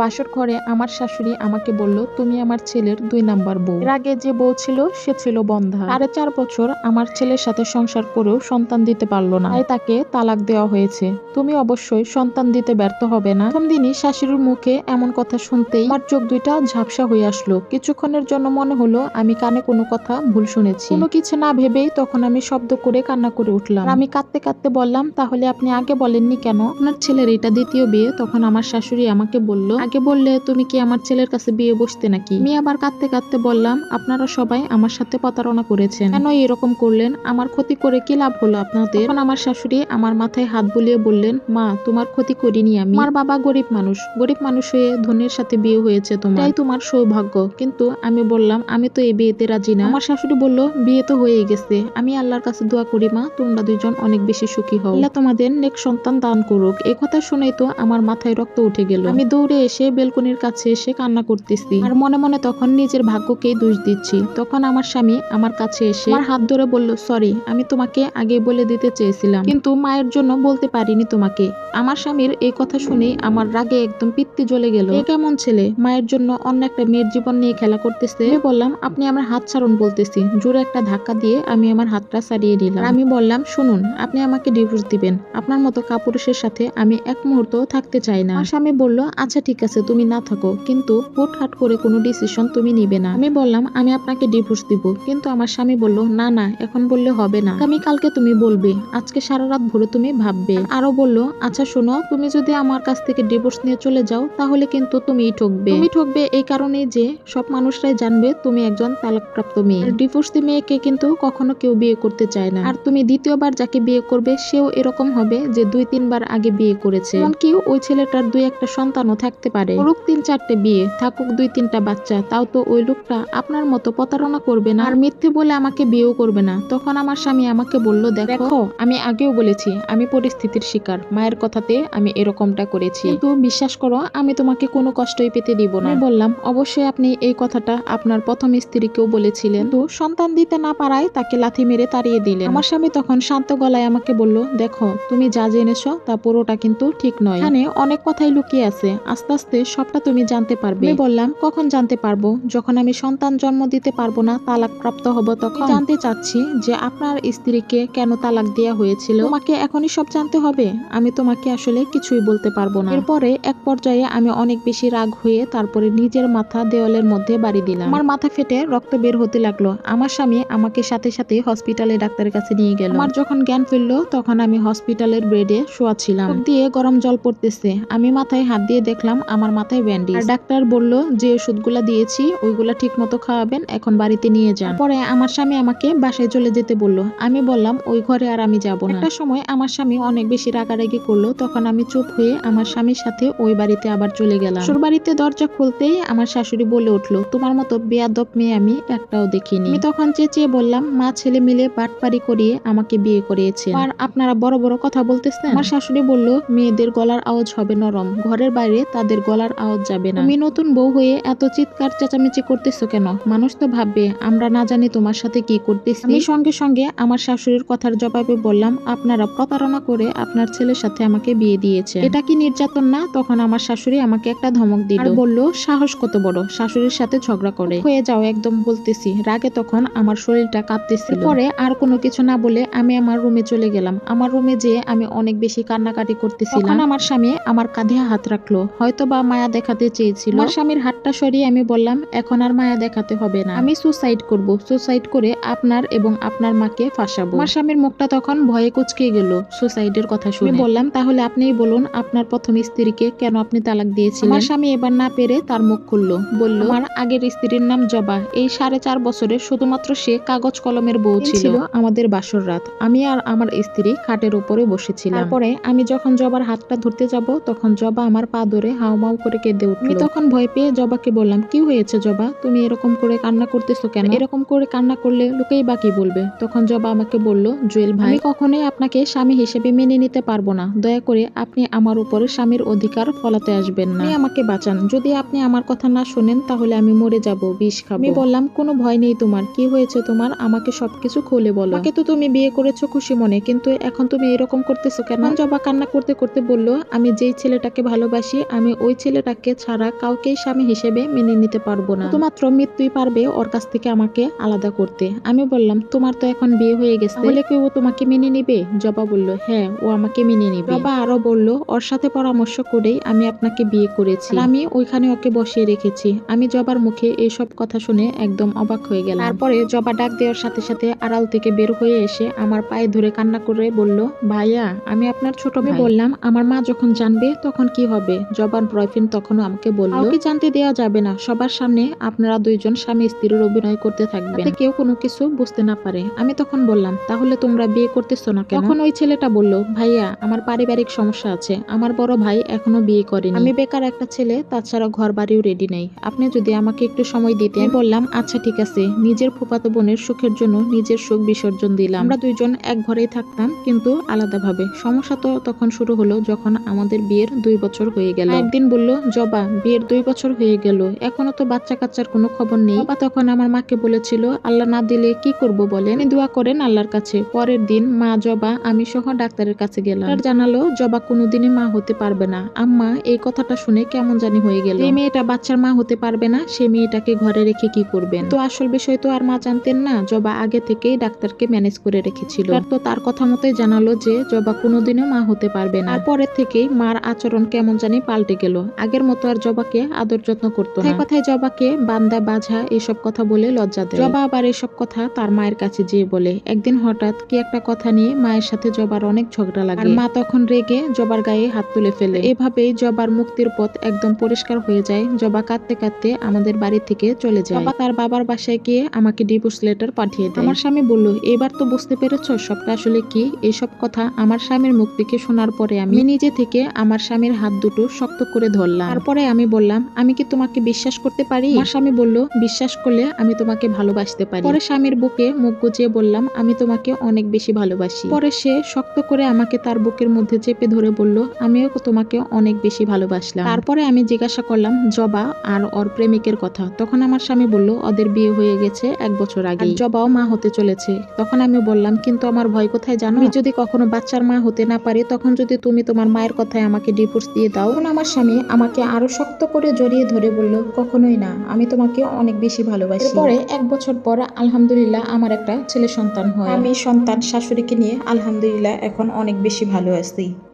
বাসর ঘরে আমার শাশুড়ি আমাকে বলল, তুমি আমার ছেলের দুই নাম্বার বউ। এর আগে যে বউ ছিল, সে ছিল বন্ধা। সাড়ে চার বছর আমার ছেলের সাথে সংসার করেও সন্তান দিতে পারল না। তাই তাকে তালাক দেওয়া হয়েছে। তুমি অবশ্যই সন্তান দিতে ব্যর্থ হবে না। প্রথম দিনই শাশুড়ির মুখে এমন কথা শুনতেই আমার চোখ দুইটা ঝাপসা হয়ে আসলো। কিছুক্ষণের জন্য মনে হলো, আমি কানে কোনো কথা ভুল শুনেছি। কোনো কিছু না ভেবেই তখন আমি শব্দ করে কান্না করে উঠলাম। আমি কাঁদতে কাঁদতে বললাম, তাহলে আপনি আগে বলেননি কেন? আপনার ছেলের এটা দ্বিতীয় বিয়ে। তখন আমার শাশুড়ি আমাকে বলল আগে বললে তুমি কি আমার ছেলের কাছে বিয়ে বসতে নাকি? আমি আবার কাঁদতে কাঁদতে বললাম, আপনারা সবাই আমার সাথে প্রতারণা করেছেন। কেন এরকম করলেন? আমার ক্ষতি করে কি লাভ হলো আপনাদের? তখন আমার শাশুড়ি আমার মাথায় হাত বুলিয়ে বললেন, মা, তোমার ক্ষতি করিনি আমি। আমার বাবা গরিব মানুষ। গরিব মানুষ হয়ে ধনের সাথে বিয়ে হয়েছে তোমার। তাই তোমার সৌভাগ্য। কিন্তু আমি বললাম, আমি তো এই বিয়েতে রাজি না। আমার শাশুড়ি বলল, বিয়ে তো হয়ে গেছে। আমি আল্লাহর কাছে দোয়া করি, মা, তোমরা দুইজন অনেক বেশি সুখী হও। আল্লাহ তোমাদের নেক সন্তান দান করুক। এই কথা শুনেই তো আমার মাথায় রক্ত উঠে গেল। আমি দৌড়ে এসে বেলকনির কাছে এসে কান্না করতেছি। আর মনে মনে তখন নিজের ভাগ্যকেই দোষ দিচ্ছি। তখন আমার স্বামী আমার কাছে এসে আমার হাত ধরে বলল, সরি, আমি তোমাকে আগে বলে দিতে চেয়েছিলাম। কিন্তু মায়ের জন্য বলতে পারিনি তোমাকে। আমার স্বামীর এই কথা শুনে আমার রাগে একদম পিত্তি জ্বলে গেল। এ কেমন ছেলে? মায়ের জন্য অন্য একটা মেয়ের জীবন নিয়ে খেলা করতেছে? বললাম, আপনি আমার হাত ছাড়ুন বলতেছি। জোরে একটা ধাক্কা দিয়ে আমি আমার হাতটা ছাড়িয়ে নিলাম। আমি বললাম, শুনুন, আপনি আমাকে ডিভোর্স দিবেন। আপনার মতো কাপুরুষের সাথে আমি এক মুহূর্ত থাকতে চাই না। স্বামী বলল আচ্ছা ঠিক আছে তুমি না থাকো, কিন্তু হুটহাট করে কোনো ডিসিশন তুমি নিবে না। আমি বললাম, আমি আপনাকে ডিভোর্স দিব। কিন্তু আমার স্বামী বলল, না না, এখন বললে হবে না। আমি কালকে তুমি বলবে, আজকে সারা রাত ভরে তুমি ভাববে। আরও বলল আচ্ছা শোনো, তুমি যদি আমার কাছ থেকে ডিভোর্স নিয়ে চলে যাও, তাহলে কিন্তু তুমিই ঠকবে। তুমি ঠকবে এই কারণে যে সব মানুষরাই জানবে তুমি একজন তালাকপ্রাপ্ত মেয়ে। ডিভোর্সি মেয়েকে কিন্তু কখনো কেউ বিয়ে করতে চায় না। আর তুমি দ্বিতীয়বার যাকে বিয়ে করবে, সেও এরকম হবে যে দুই তিনবার আগে বিয়ে করেছে। এমনকি ওই ছেলেটার দুই একটা সন্তানও থাকতে পারে। করুক তিন চারটে বিয়ে থাকুক দুই তিনটা বাচ্চা তাও তো ওই লোকটা আপনার মতো প্রতারণা করবে না। আর মিথ্যে বলে আমাকে বিয়েও করবে না। তখন আমার স্বামী আমাকে বলল দেখো আমি আগেও বলেছি আমি পরিস্থিতির শিকার। মায়ের কথাতে আমি এরকমটা করেছি। কিন্তু বিশ্বাস করো আমি তোমাকে কোনো কষ্টই পেতে দিব না। আমি বললাম অবশ্যই আপনি এই কথাটা আপনার প্রথম স্ত্রীকেও বলেছিলেন। তো সন্তান দিতে না পারায় তাকে লাথি মেরে তাড়িয়ে দিলেন। আমার স্বামী তখন শান্ত গলায় আমাকে বলল দেখো তুমি যা জেনেছো তা পুরোটা কিন্তু ঠিক নয়। এখানে অনেক কথাই লুকিয়ে আছে। আস্তে আস্তে সবটা তুমি জানতে পারবে। আমি বললাম কখন জানতে পারব? যখন আমি সন্তান জন্ম দিতে পারব না তালাক প্রাপ্ত হব তখন। জানতে চাচ্ছি যে আপনার স্ত্রীকে কেন তালাক দেওয়া হয়েছিল। তোমাকে এখনই সব জানতে হবে। আমি তোমাকে আসলে কিছুই বলতে পারব না। এরপরে এক পর্যায়ে আমি অনেক বেশি রাগ হয়ে তারপরে নিজের মাথা দেওয়ালের মধ্যে বাড়ি দিলাম। আমার মাথা ফেটে রক্ত বের হতে লাগল। আমার স্বামী আমাকে সাথে সাথে হসপিটালে ডাক্তারের কাছে নিয়ে গেল। আমার যখন জ্ঞান ফিরলো তখন আমি হসপিটালের বেডে শোয়া ছিলাম দিয়ে গরম জল পড়তেছে। আমি মাথায় হাত দিয়ে দেখলাম আমার মাথায় ব্যান্ডেজ। ডাক্তার বলল, যে ওষুধগুলা দিয়েছি, ওইগুলা ঠিক মতো খাওয়াবেন, এখন বাড়িতে নিয়ে যান। পরে আমার স্বামী আমাকে বাসায় চলে যেতে বলল, আমি বললাম, ওই ঘরে আর আমি যাব না। একটা সময় আমার স্বামী অনেক বেশি রাগারাগি করল, তখন আমি চুপ হয়ে আমার স্বামীর সাথে ওই বাড়িতে আবার চলে গেলাম। শ্বশুর বাড়িতে দরজা খুলতেই আমার শাশুড়ি বলে উঠল, তোমার মতো বেয়াদব মেয়ে আমি একটাও দেখিনি। আমি তখন চেঁচিয়ে বললাম, মা, ছেলে মিলে বাটপারি করিয়ে আমাকে বিয়ে করিয়েছে। আর আপনারা বড় বড় কথা বলতেছেন? আমার শাশুড়ি বলল, মেয়েদের গলার আওয়াজ হবে নরম। ঘরের বাইরে তাদের গলার আওয়াজ যাবে না। তুমি নতুন বউ হয়ে এত চিৎকার চেঁচামেচি করতেছো কেন? মানুষ তো ভাববে আমরা না জানি তোমার সাথে কি করতেছি। আমি সঙ্গে সঙ্গে আমার শাশুড়ির কথার জবাবে বললাম আপনারা প্রতারণা করে আপনার ছেলের সাথে আমাকে বিয়ে দিয়েছে। এটা কি নির্যাতন না? তখন আমার শাশুড়ি আমাকে একটা ধমক দিল। আর বলল সাহস কত বড় শাশুড়ির সাথে ঝগড়া করে। হয়ে যাও একদম বলতেছি। রাগে তখন আমার শরীরটা কাঁপতেছিল। পরে আর কোনো কিছু না বলে আমি আমার রুমে চলে গেলাম। আমার রুমে যেয়ে আমি অনেক বেশি কান্নাকাটি করতেছিলাম। তখন আমার স্বামী আমার কাঁধে হাত রাখল। হয়তো বা মায়া দেখাতে চেয়েছিল। আমার স্বামীর হাতটা সরিয়ে আমি বললাম এখন আর মায়া দেখাতে হবে না। আমি সুসাইড করব। সুসাইড করে আপনার এবং আপনার মাকে ফাঁসাবো। আমার স্বামীর মুখটা তখন ভয়ে কুচকে গেল সুসাইডের কথা শুনে। আমি বললাম তাহলে আপনিই বলুন আপনার প্রথম স্ত্রীকে কেন আপনি তালাক দিয়েছিলেন? আমার স্বামী এবার না পেরে তার মুখ খুললো। বলল আমার আগের স্ত্রীর নাম জবা। এই সাড়ে চার বছরে শুধুমাত্র সে কাগজ কলমের বউ ছিল। আমাদের বাসর রাত। আমি আর আমার স্ত্রী খাটের উপরে বসেছিলাম। তারপরে আমি যখন জবার হাতটা ধরতে যাব তখন জবা আমার পা ধরে হাউমাউ করে কেঁদে উঠল। আমি তখন ভয় পেয়ে জবাকে বললাম কি হয়েছে জবা? তুমি এরকম করে কান্না করতেছো কেন? এরকম করে কান্না করলে লোকেই বা কি বলবে? তখন জবা আমাকে বলল জুয়েল ভাই আমি কখনোই আপনাকে স্বামী হিসেবে মেনে নিতে পারব না। দয়া করে আপনি আমার উপরে স্বামীর অধিকার ফলাতে আসবেন না। আমাকে বাঁচান। যদি আপনি আমার কথা না শোনেন তাহলে আমি মরে যাব বিষ খাব। আমি বললাম কোনো ভয় নেই তোমার। কি হয়েছে তোমার? আমাকে সবকিছু খুলে বলো। আমাকে তো তুমি বিয়ে করেছ খুশি মনে কিন্তু এখন তুমি এরকম করতেছো কেন? জবা কান্না করতে করতে বলল আমি যেই ছেলেটাকে ভালোবাসি আমি ওই ছেলেটাকে ছাড়া কাউকেই স্বামী হিসেবে মেনে নিতে পারব না। শুধুমাত্র মৃত্যুই পারবে ওর কাছ থেকে আমাকে আলাদা করতে। আমি বললাম তোমার তো এখন বিয়ে হয়ে গেছে। তাহলে কি ও তোমাকে মেনে নিবে? জবা বলল হ্যাঁ ও আমাকে মেনে নিবে। জবা আরও বলল ওর সাথে পরামর্শ করেই আমি আপনাকে বিয়ে করেছি। আমি ওইখানে ওকে বসিয়ে রেখেছি। আমি জবার মুখে এইসব কথা শুনে একদম অবাক হয়ে গেলাম। তারপরে জবা ডাক দেওয়ার সাথে সাথে আড়াল থেকে বের হয়ে এসে আমার পায়ে ধরে কান্না করে বলল ভাইয়া আমি আপনার ছোট বললাম আমার মা যখন জানবে তখন কি হবে? জবার বয়ফ্রেন্ড তখনও আমাকে বলল কাউকে জানতে দেওয়া যাবে না। সবার সামনে আপনারা দুইজন স্বামী স্ত্রীর অভিনয় করতে থাকবেন। কেউ কোনো কিছু বুঝতে না পারে। আমি তখন বললাম তাহলে তোমরা বিয়ে করতেছো না কেন? তখন ওই ছেলেটা বলল ভাইয়া আমার পারিবারিক সমস্যা আছে। আমার বড় ভাই এখনও বিয়ে করেনি। আমি বেকার একটা ছেলে তাছাড়া ঘর বাড়িও রেডি নেই। আপনি যদি আমাকে একটু সময় দিতেন? আমি বললাম আচ্ছা ঠিক আছে। নিজের ফুফাতো বোনের সুখের জন্য নিজের সুখ বিসর্জন দিলাম। আমরা দুইজন এক ঘরেই থাকতাম কিন্তু আলাদাভাবে। সমস্যা তো তখন শুরু হলো যখন আমাদের বিয়ের দুই বছর হয়ে গেল। একদিন বলল, জবা, বিয়ের দুই বছর হয়ে গেল, এখনও তো বাচ্চা কাচ্চার কোনো খবর নেই। বাবা তখন আমার মাকে বলেছিল, আল্লাহ না দিলে কি করব বলেন? দোয়া করেন আল্লাহর কাছে। পরের দিন মা জবা, আমি সহ ডাক্তারের কাছে গেলাম। আর জানালো, জবা কোনোদিনই মা হতে পারবে না। আম্মা এই কথাটা শুনে কেমন জানি হয়ে গেল। এই মেয়েটা বাচ্চার মা হতে পারবে না, সে মেয়েটাকে ঘরে রেখে কি করবেন? তো আসল বিষয় তো আর মা জানতেন না, জবা আগে থেকেই ডাক্তারকে ম্যানেজ করে রেখেছিল। তো তার কথা মতোই জানালো যে, জবা কোনোদিনও মা হতে পারবে না। আর পরের থেকেই মার আচরণ কেমন জানি পাল্টে গেল। আগের মতো আর জবাকে আদর যত্ন করতো না। কথায় জবাকে বান্দা বাঝা এসব কথা বলে লজ্জা দেয়। জবা আবার এসব কথা তার মায়ের কাছে যেয়ে বলে, একদিন হঠাৎ কি একটা কথা নিয়ে মায়ের সাথে জবার অনেক ঝগড়া লাগে? মা তখন রেগে জবার গায়ে হাত তুলে ফেলে। এভাবেই জবার মুক্তির পথ একদম পরিষ্কার হয়ে যায়। জবা কাঁদতে কাঁদতে আমাদের বাড়ি থেকে চলে যায়। জবা তার বাবার বাসায় গিয়ে আমাকে ডিভোর্স লেটার পাঠিয়ে দেয়। আমার স্বামী বলল, এবার তো বুঝতে পেরেছ সবটা আসলে কি? এসব কথা আমার স্বামীর মুখ থেকে শোনার পরে আমি নিজে থেকে আমার স্বামীর হাত দুটো শক্ত করে ধরলাম। তারপরে আমি বললাম আমি কি তোমাকে বিশ্বাস করতে পারি? আমার স্বামী বলল বিশ্বাস করলে আমি তোমাকে ভালোবাসতে পারি। পরে স্বামীর বুকে মুখ গুজিয়ে বললাম আমি তোমাকে অনেক বেশি ভালোবাসি। পরে সে শক্ত করে আমাকে তার বুকের মধ্যে চেপে ধরে বলল আমিও তোমাকে অনেক বেশি ভালোবাসলাম। তারপরে আমি জিজ্ঞাসা করলাম জবা আর ওর প্রেমিকের কথা? তখন আমার স্বামী বলল ওদের বিয়ে হয়ে গেছে এক বছর আগে। জবাও মা হতে চলেছে। তখন আমি বললাম কিন্তু আমার ভয় কোথায় জানো? আমি যদি কখনো বাচ্চার মা হতে না পারি তখন যদি তুমি তোমার মায়ের কথায় আমাকে ডিভোর্স দিয়ে দাও আমার স্বামী আমাকে আরও শক্ত করে জড়িয়ে ধরে বলল, কখনোই না, আমি তোমাকে অনেক বেশি ভালোবাসি। পরে এক বছর পর আলহামদুলিল্লাহ আমার একটা ছেলে সন্তান হয়। আমি সন্তান শাশুড়িকে নিয়ে আলহামদুলিল্লাহ এখন অনেক বেশি ভালো আছি।